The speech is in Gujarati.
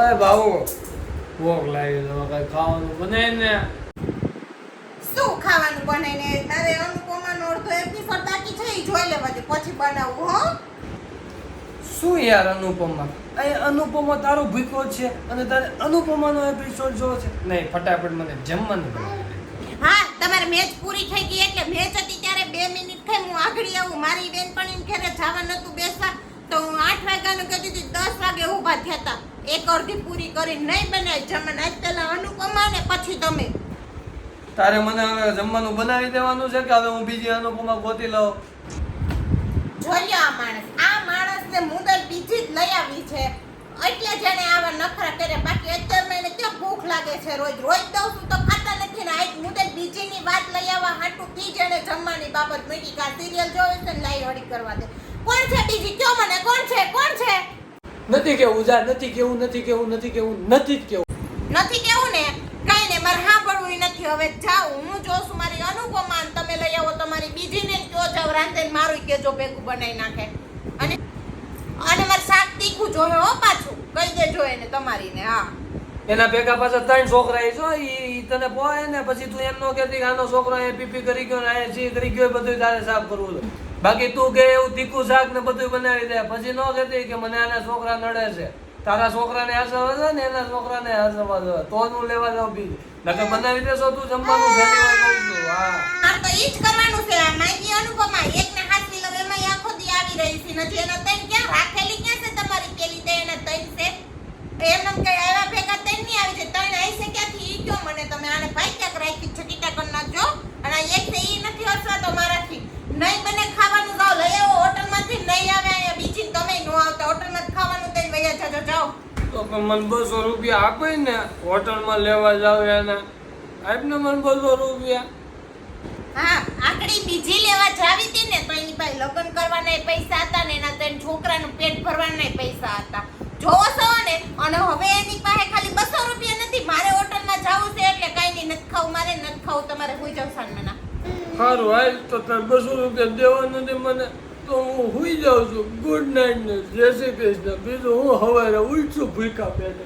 અરે બાબુ ભૂખ લાગી તો કઈ ખાવાનું શું ખાવાનું બનાવીને તારે અનુપમાનો અડધો એપિસોડ બાકી છે જોઈ લેવા દે પછી બનાવું હો. શું યાર અનુપમા? અહીં અનુપમા તારો ભૂખ્યો છે અને તારે અનુપમાનો એપિસોડ જોવો છે. નહીં ફટાફટ મને જમવાનું હા તમારે મેચ પૂરી થઈ ગઈ એટલે મેચ હતી ત્યારે બે મિનિટ થઈ હું આગળ આવું. મારી બેનપણીને ઘરે જવા નતું બેસવા. તો હું આઠ વાગ્યાનું કહેતી હતી દસ વાગે ઊભા થયા હતા. એક અડધી પૂરી કરી નહીં બનાવી જમણ આજ પહેલાં અનુપમા ને પછી તમે. તારે મને હવે જમવાનું બનાવી દેવાનું છે કે હવે હું બીજી અનુપમા ગોતી લઉં? જોઈએ આ માણસ. આ માણસને મુદલ બીજી જ લઈ આવી છે. એટલે જેને આવા નખરા કરે બાકી અત્યારે એને ક્યાં ભૂખ લાગે છે રોજ? રોજ દઉં છું તો ખાતા નથી ને આજ મુદલ બીજીની વાત લઈ આવવા હાટું. થી જેને જમવાની બાબત મેડિકા કા સિરિયલ જોવે છે ને લાઈ હળી કરવા દે. કોણ છે બીજી? કયો મને? કોણ છે? કોણ છે? નથી કેવું જા નથી કેવું નથી કેવું નથી કેવું નથી જ કેવું. નથી કેવું ને? કાઈ ને મારે સાંભળવું નથી. હવે જાઉં હું જોશું છું મારી અનુપમા તમે લઈ આવો તમારી બીજીને કયો જાવ રાંધે મારું કેજો ભેગું બનાવી નાખે. અને અને મારે શાક તીખું જોવે હો પાછું. કહી દેજો એને તમારી ને હા. એના ભેગા પાછા ત્રણ છોકરા એ જો ઈ તને પોય ને પછી તું એમ નો કહેતી આનો છોકરો એ પીપી કરી ગયો ને આ સી કરી ગયો એ બધું તારે સાફ કરવું છે. બાકી તું કે એવું તીખું શાક ને બધું બનાવી દે. પછી ન કહેતી કે મને આના છોકરા નડે છે. તારા છોકરાને હસવા છે ને એના છોકરાને હસવા છે. તો હું લેવા જાઉં બીજ. નકર બનાવી દેશો તું જમવાનું પહેલી હા. મારે તો ઈ જ કરવાનું છે. માયની અનુપમા એકને હાથની લવ એમાં આખો દી આવી રહી છે. નથી, એનો તૈન ક્યાં રાખેલી ક્યાં છે તમારી પેલી તે એના તૈન છે એમ એમ કઈ આવ્યા ભેગા તૈન નહીં આવી છે તૈન આવી છે ક્યાંથી ઈ કયો મને તમે આને ભાઈ ક્યાંક રાખી છે ટીટા કરી નાખજો અને આ એક છે ઈ નથી હસવા તો મારાથી નહીં બને ખાવાનું જાઓ લઈ આવો હોટલમાંથી નહીં આવે અહીંયા બીજી ને તમે નો આવતા હોટલમાં જ ખાવાનું દઈને વયા જાજો જાઓ તો મને બસો રૂપિયા આપે ને હોટલમાં લેવા જાવ એને. આપ ને મને બસો રૂપિયા. હા આકડી બીજી લેવા જાવી હતી ને તો એની પાસે લગ્ન કરવાના પૈસા હતા ને એના ત્રણ છોકરાનું પેટ ભરવાના પૈસા હતા. જોવો છો ને અને હવે એની પાસે ખાલી બસો રૂપિયા નથી મારે હોટલમાં જવું છે એટલે કઈ નહીં નથી ખાવું મારે નથી ખાવું તમારે હોઈ જાવ ના સારું હાલ તો બસો રૂપિયા દેવા નથી મને. તો હું સુઈ જાઉં છું. ગુડ નાઇટ ને જય શ્રી કૃષ્ણ. બીજું હું હવારે ઉઠશું ભૂખા પેટે.